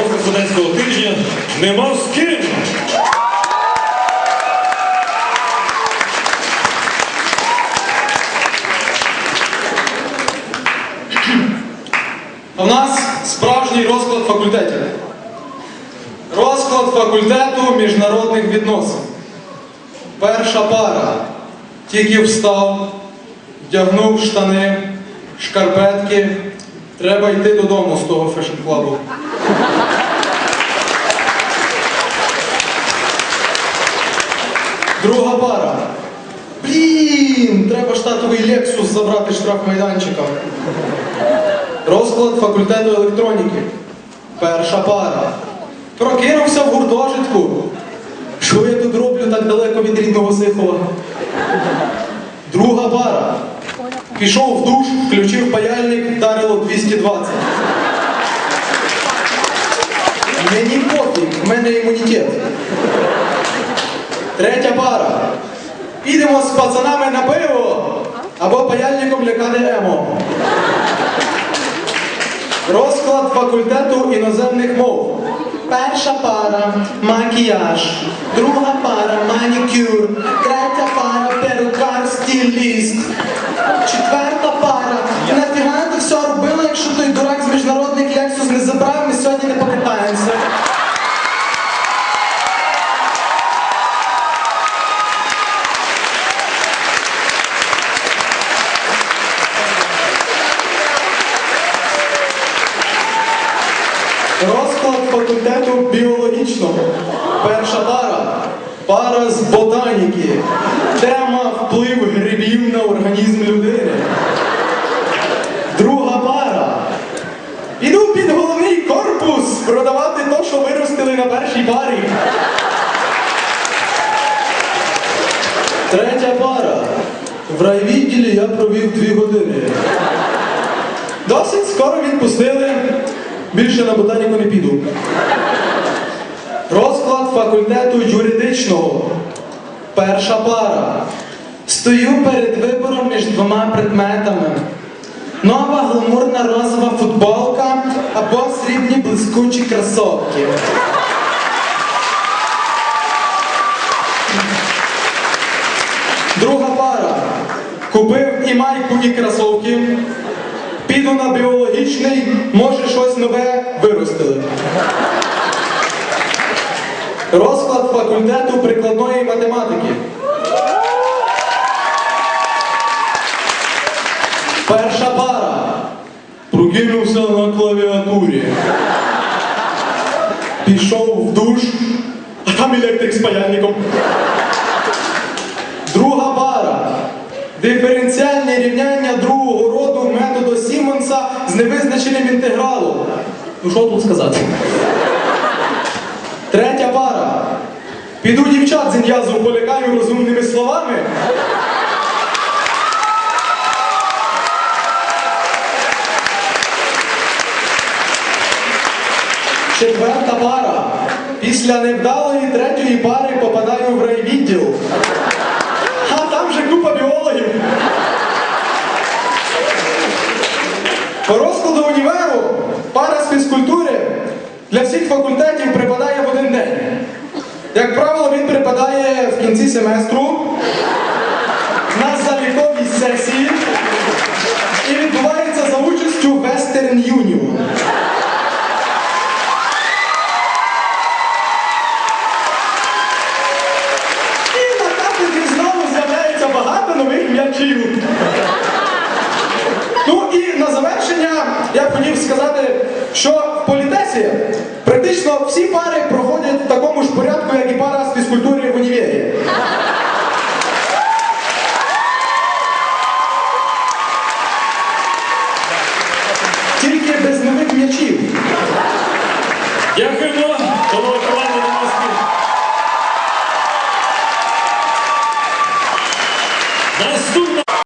Розклад студентського тижня нема з ким. У нас справжній розклад факультетів. Розклад факультету міжнародних відносин. Перша пара. Тільки встав, вдягнув штани, шкарпетки. Треба йти додому з того фешн-клабу. Друга пара. Блін, треба штатовий Lexus забрати штрафмайданчика. Розклад факультету електроніки. Перша пара. Прокинувся в гуртожитку. Що я тут роблю так далеко від рідного Сихова? Друга пара. Пішов в душ, включив паяльник, вдарило 220. Мені пофіг, в мене імунітет. Третя пара. Підемо з пацанами на пиво або паяльником лякати емо. Розклад факультету іноземних мов. Перша пара макіяж, друга пара манікюр, Розклад факультету біологічного. Перша пара. Пара з ботаніки. Тема вплив грибів на організм людини. Друга пара. Іду під головний корпус продавати то, що виростили на першій парі. Третя пара. В райвідділі я провів дві години. Досить скоро відпустили. Більше на ботаніку не піду. Розклад факультету юридичного. Перша пара. Стою перед вибором між двома предметами. Нова гламурна розова футболка або срібні блискучі кросовки. Друга пара. Купив і майку, і кросовки. Піду на біологічний, може щось нове виростили. Розклад факультету прикладної математики. Перша пара. Прокинувся на клавіатурі. Пішов в душ, а там електрик з паяльником. Сімонса з невизначеним інтегралом. Ну що тут сказати? Третя пара. Піду дівчат з ін'язу полякаю розумними словами. Четверта пара. Після невдалої третьої пари попадаю в райвідділ. А там же купа біологів. Розкладу універу пара з фізкультури для всіх факультетів припадає в один день. Як правило, він припадає в кінці семестру на заліковій сесії і відбувається за участю Western Union. сказати, що в політесі практично всі пари проходять в такому ж порядку, як і пара з фізкультури в універі. Тільки без нових м'ячів. Дякуємо.